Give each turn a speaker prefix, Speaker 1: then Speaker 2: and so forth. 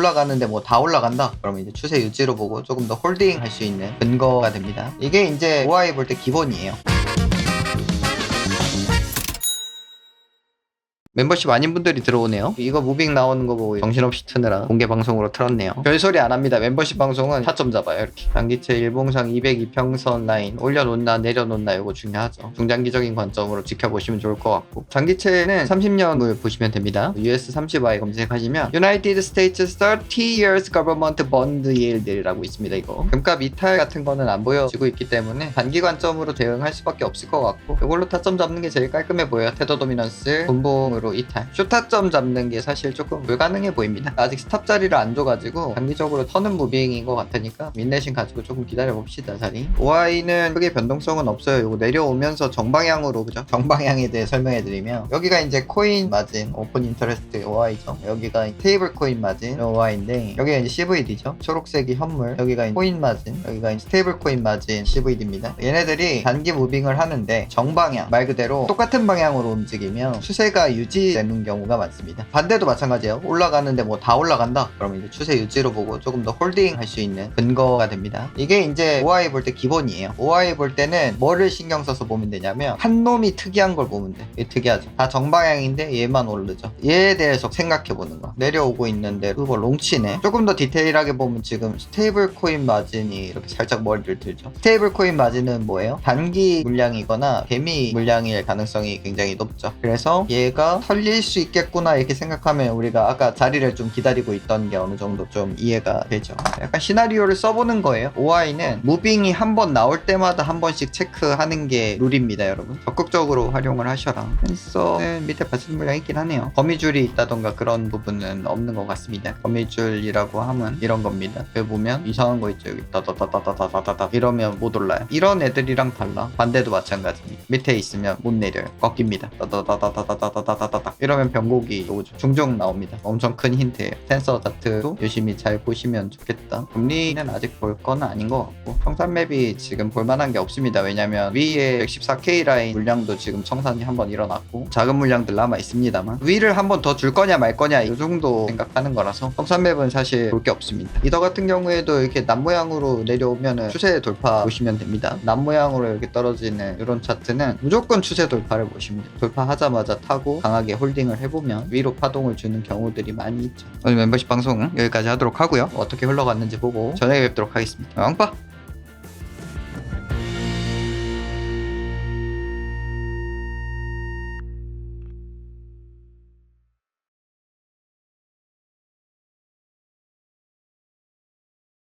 Speaker 1: 올라가는데 뭐 다 올라간다? 그러면 이제 추세 유지로 보고 조금 더 홀딩 할 수 있는 근거가 됩니다. 이게 이제 OI 볼 때 기본이에요 멤버십 아닌 분들이 들어오네요. 이거 무빙 나오는 거 보고 정신없이 트느라 공개 방송으로 틀었네요. 별소리 안 합니다. 멤버십 방송은 타점 잡아요. 이렇게. 단기체 일봉상 202평선 라인 올려놓나 내려놓나 이거 중요하죠. 중장기적인 관점으로 지켜보시면 좋을 것 같고 장기체는 30년을 보시면 됩니다. US 30i 검색하시면 United States 30 Years Government Bond Yield라고 있습니다. 이거 금값 이탈 같은 거는 안 보여지고 있기 때문에 단기 관점으로 대응할 수밖에 없을 것 같고 이걸로 타점 잡는 게 제일 깔끔해 보여요. 테더 도미넌스 분봉으로 이탈 쇼타점 잡는 게 사실 조금 불가능해 보입니다. 아직 스탑 자리를 안 줘가지고 단기적으로 터는 무빙인 것 같으니까 민내신 가지고 조금 기다려 봅시다 자리. OI는 크게 변동성은 없어요. 이거 내려오면서 정방향으로 그죠? 정방향에 대해 설명해 드리면 여기가 이제 코인 마진 오픈 인터레스트 OI죠. 여기가 테이블 코인 마진 OI인데 여기가 이제 CVD죠. 초록색이 현물. 여기가 코인 마진. 여기가 스테이블 코인 마진 CVD입니다. 얘네들이 단기 무빙을 하는데 정방향 말 그대로 똑같은 방향으로 움직이면 추세가 유지 되는 경우가 많습니다. 반대도 마찬가지예요. 올라가는데 뭐 다 올라간다. 그러면 이제 추세 유지로 보고 조금 더 홀딩 할 수 있는 근거가 됩니다. 이게 이제 OI 볼 때 기본이에요. OI 볼 때는 뭐를 신경 써서 보면 되냐면 한 놈이 특이한 걸 보면 돼. 이게 특이하죠. 다 정방향인데 얘만 오르죠. 얘에 대해서 생각해 보는 거. 내려오고 있는데 그거 롱치네. 조금 더 디테일하게 보면 지금 스테이블 코인 마진이 이렇게 살짝 머리를 들죠. 스테이블 코인 마진은 뭐예요? 단기 물량이거나 개미 물량일 가능성이 굉장히 높죠. 그래서 얘가 털릴 수 있겠구나 이렇게 생각하면 우리가 아까 자리를 좀 기다리고 있던 게 어느 정도 좀 이해가 되죠. 약간 시나리오를 써보는 거예요. OI는 무빙이 한 번 나올 때마다 한 번씩 체크하는 게 룰입니다, 여러분. 적극적으로 활용을 하셔라. 펜서는 밑에 받침 물량 있긴 하네요. 거미줄이 있다던가 그런 부분은 없는 것 같습니다. 거미줄이라고 하면 이런 겁니다. 여기 보면 이상한 거 있죠. 여기 따다다다다다다다 이러면 못 올라요. 이런 애들이랑 달라. 반대도 마찬가지입니다. 밑에 있으면 못 내려요. 꺾입니다. 따다다다다다다다다 ったった。 이러면 변곡이 오죠. 종종 나옵니다. 엄청 큰 힌트예요. 텐서 차트도 열심히 잘 보시면 좋겠다. 금리는 아직 볼 건 아닌 것 같고 청산 맵이 지금 볼만한 게 없습니다. 왜냐면 위에 114K 라인 물량도 지금 청산이 한번 일어났고 작은 물량들 남아 있습니다만 위를 한번 더 줄 거냐 말 거냐 이 정도 생각하는 거라서 청산 맵은 사실 볼 게 없습니다. 이더 같은 경우에도 이렇게 남 모양으로 내려오면은 추세 돌파 보시면 됩니다. 남 모양으로 이렇게 떨어지는 이런 차트는 무조건 추세 돌파를 돼요. 돌파하자마자 타고 강하게 홀딩을 해보면 위로 파동을 주는 경우들이 많이 있죠. 오늘 멤버십 방송은 여기까지 하도록 하고요. 어떻게 흘러갔는지 보고 저녁에 뵙도록 하겠습니다. 왕빠!